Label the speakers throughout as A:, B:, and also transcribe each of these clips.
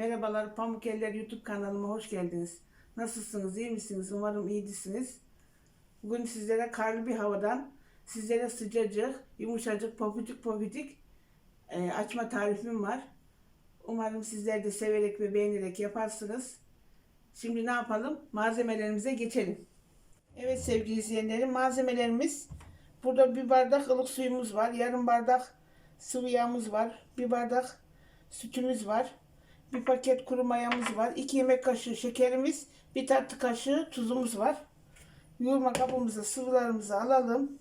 A: Merhabalar Pamuk Eller YouTube kanalıma hoş geldiniz. Nasılsınız, iyi misiniz? Umarım iyisiniz. Bugün sizlere karlı bir havadan, sizlere sıcacık, yumuşacık, pofucuk pofucuk e, açma tarifim var. Umarım sizler de severek ve beğenerek yaparsınız. Şimdi ne yapalım? Malzemelerimize geçelim. Evet sevgili izleyenlerim malzemelerimiz burada bir bardak ılık suyumuz var. Yarım bardak sıvı yağımız var. Bir bardak sütümüz var. Bir paket kuru mayamız var. 2 yemek kaşığı şekerimiz. Bir tatlı kaşığı tuzumuz var. Yoğurma kabımıza sıvılarımızı alalım.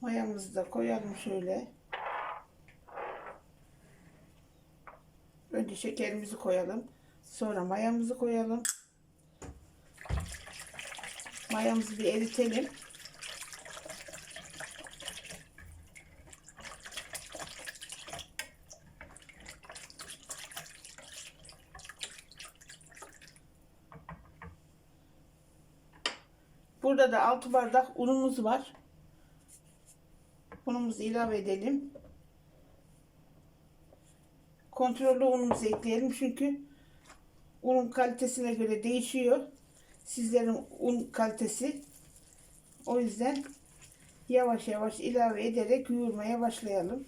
A: Mayamızı da koyalım şöyle. Önce şekerimizi koyalım. Sonra mayamızı koyalım. Mayamızı bir eritelim. Burada da 6 bardak unumuz var. Unumuzu ilave edelim. Kontrollü unumuzu ekleyelim çünkü unun kalitesine göre değişiyor. Sizlerin un kalitesi. O yüzden yavaş yavaş ilave ederek yoğurmaya başlayalım.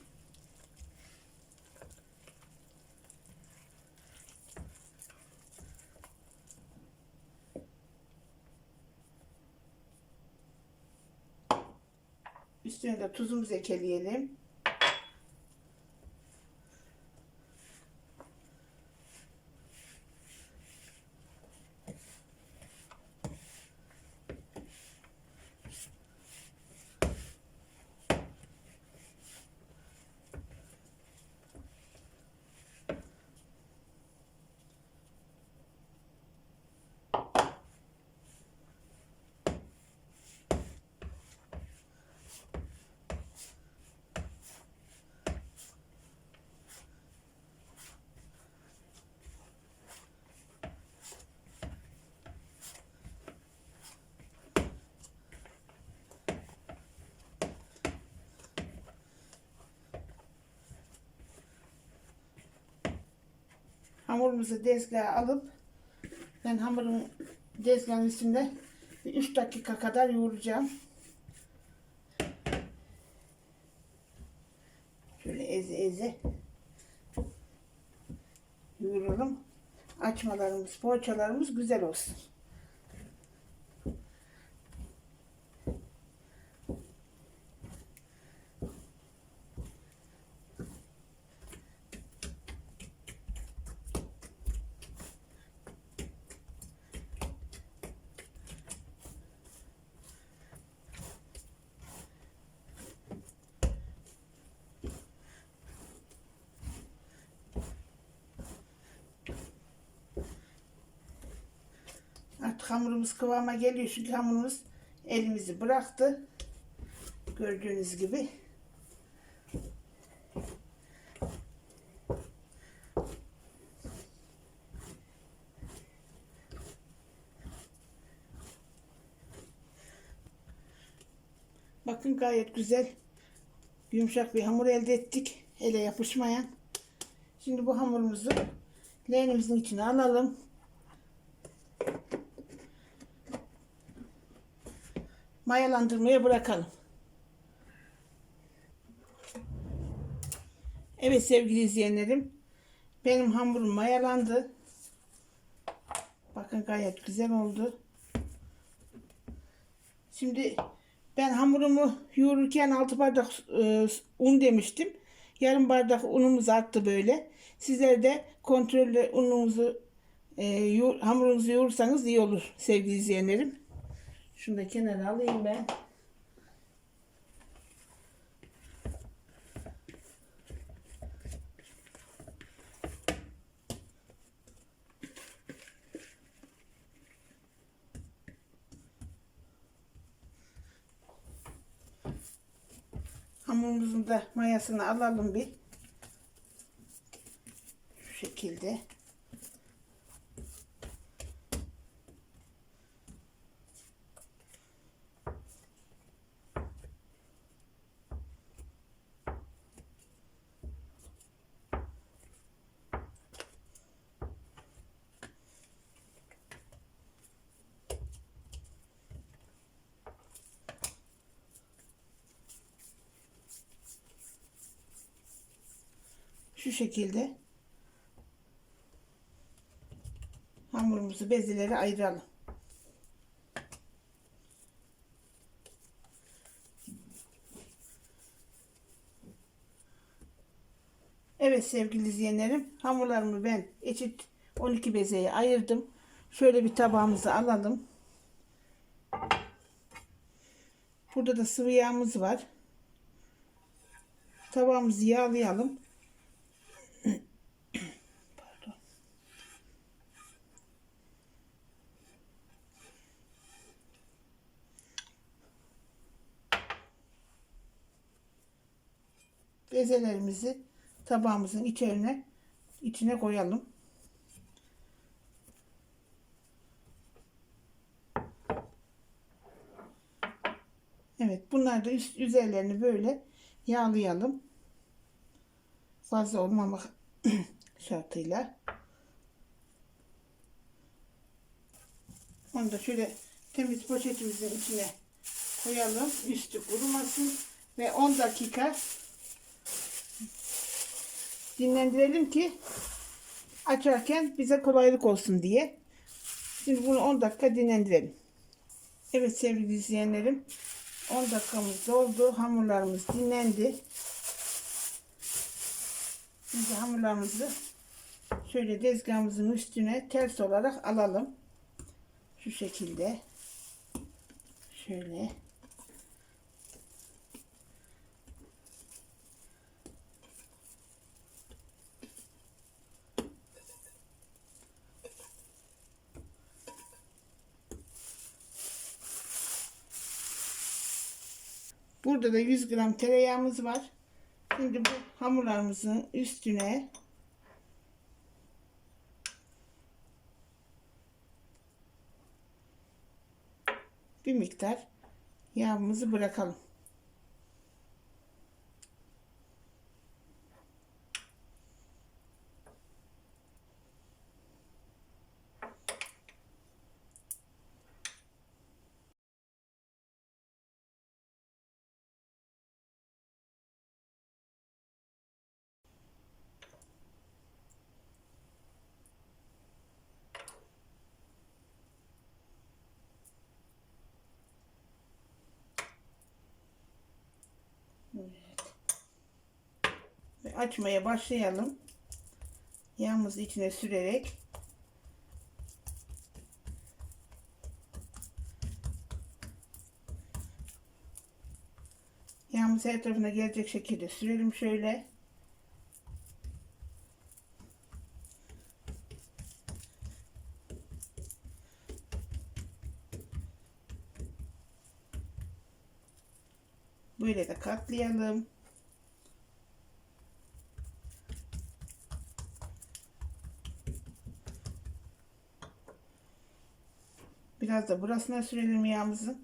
A: Üstüne de tuzumuzu ekleyelim. Hamurumuzu dezgaha alıp ben hamurun dezgahın üstünde 3 dakika kadar yoğuracağım. Şöyle eze eze yoğuralım. Açmalarımız, poğaçalarımız güzel olsun. Artık hamurumuz kıvama geliyor çünkü hamurumuz elimizi bıraktı. Gördüğünüz gibi. Bakın gayet güzel yumuşak bir hamur elde ettik. Ele yapışmayan. Şimdi bu hamurumuzu leğenimizin içine alalım. Mayalandırmaya bırakalım. Evet sevgili izleyenlerim. Benim hamurum mayalandı. Bakın gayet güzel oldu. Şimdi ben hamurumu yoğururken 6 bardak e, un demiştim. Yarım bardak unumuz arttı böyle. Sizler de kontrollü ununuzu e, hamurunuzu yoğursanız iyi olur sevgili izleyenlerim. Şunu da kenara alayım ben. Hamurumuzun da mayasını alalım bir. Şu şekilde. Şu şekilde hamurumuzu bezelere ayıralım. Evet sevgili izleyenlerim hamurlarımı ben eşit 12 bezeye ayırdım. Şöyle bir tabağımızı alalım. Burada da sıvı yağımız var. Tabağımızı yağlayalım. Bezelerimizi tabağımızın içine içine koyalım. Evet, bunlar da üst üzerlerini böyle yağlayalım. Fazla olmamak şartıyla. Onu da şöyle temiz poşetimizin içine koyalım. Üstü kurumasın ve 10 dakika dinlendirelim ki açarken bize kolaylık olsun diye. Şimdi bunu 10 dakika dinlendirelim. Evet sevgili izleyenlerim 10 dakikamız doldu. Hamurlarımız dinlendi. Şimdi hamurlarımızı şöyle tezgahımızın üstüne ters olarak alalım. Şu şekilde. Şöyle. Burada da 100 gram tereyağımız var. Şimdi bu hamurlarımızın üstüne bir miktar yağımızı bırakalım. Ve açmaya başlayalım. Yağımızı içine sürerek Yağımızı her tarafına gelecek şekilde sürelim şöyle. Böyle de katlayalım. Biraz da burasına sürelim yağımızı.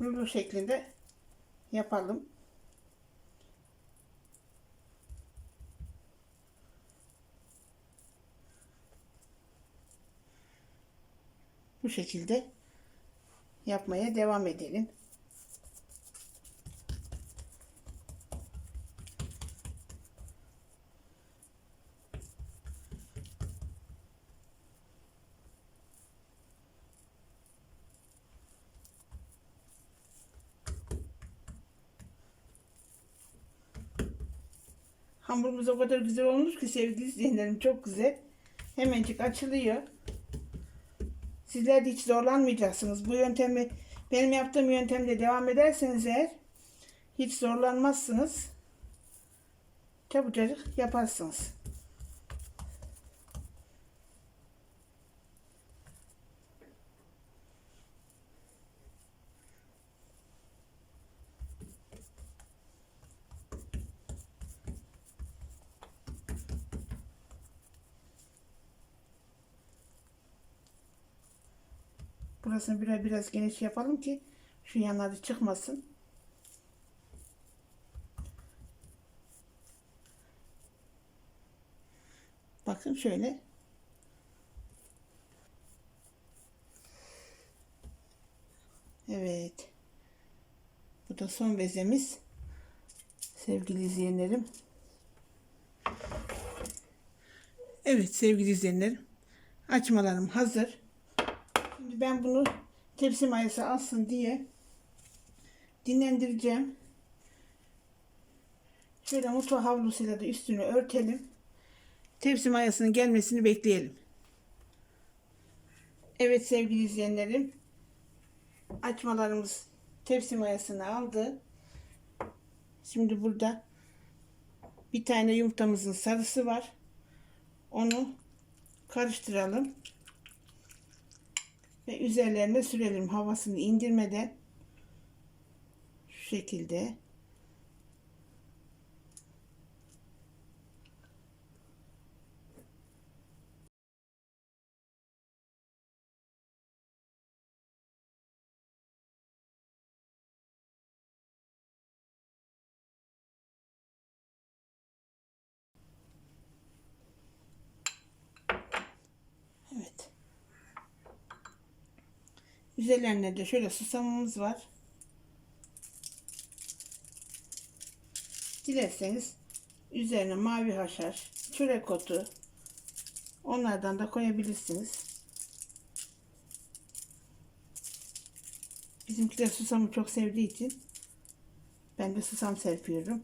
A: Rulo şeklinde yapalım. Şekilde yapmaya devam edelim. Hamurumuz o kadar güzel olmuş ki sevgili izleyenlerim çok güzel. Hemencik açılıyor. Sizler de hiç zorlanmayacaksınız. Bu yöntemi benim yaptığım yöntemle devam ederseniz eğer hiç zorlanmazsınız. Çabucacık yaparsınız. Burasını biraz biraz geniş yapalım ki şu yanları çıkmasın. Bakın şöyle. Evet. Bu da son bezemiz. Sevgili izleyenlerim. Evet sevgili izleyenlerim. Açmalarım hazır. Şimdi ben bunu tepsi mayası alsın diye dinlendireceğim. Şöyle mutfak havlusuyla da üstünü örtelim. Tepsi mayasının gelmesini bekleyelim. Evet sevgili izleyenlerim. Açmalarımız tepsi mayasını aldı. Şimdi burada bir tane yumurtamızın sarısı var. Onu karıştıralım. Ve üzerlerine sürelim havasını indirmeden. Şu şekilde. Evet. Üzerlerine de şöyle susamımız var. Dilerseniz üzerine mavi haşhaş, çörek otu onlardan da koyabilirsiniz. Bizimkiler susamı çok sevdiği için ben de susam serpiyorum.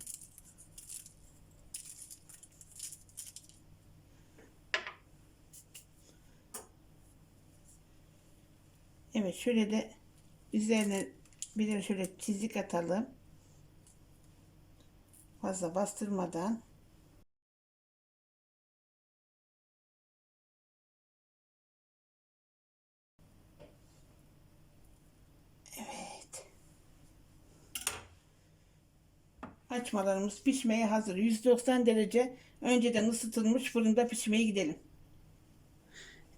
A: Evet şöyle de üzerine bir de şöyle çizik atalım. Fazla bastırmadan. Evet. Açmalarımız pişmeye hazır. 190 derece önceden ısıtılmış fırında pişmeye gidelim.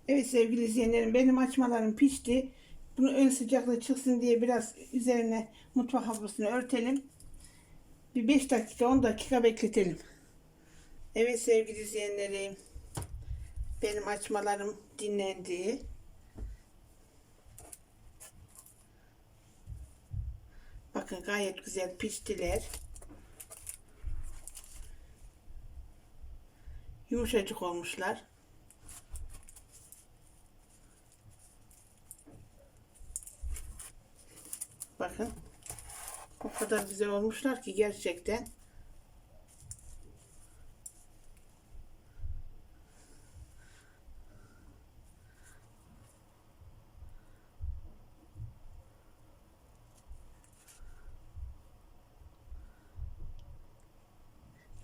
A: Evet sevgili izleyenlerim benim açmalarım pişti. Bunu ön sıcaklığı çıksın diye biraz üzerine mutfak havlusunu örtelim. Bir 5 dakika 10 dakika bekletelim. Evet sevgili izleyenlerim. Benim açmalarım dinlendi. Bakın gayet güzel piştiler. Yumuşacık olmuşlar. Bakın. O kadar güzel olmuşlar ki gerçekten.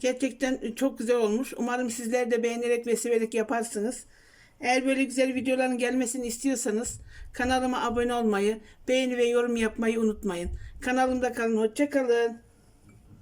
A: Gerçekten çok güzel olmuş. Umarım sizler de beğenerek ve yaparsınız. Eğer böyle güzel videoların gelmesini istiyorsanız kanalıma abone olmayı, beğeni ve yorum yapmayı unutmayın. Kanalımda kalın, hoşça kalın.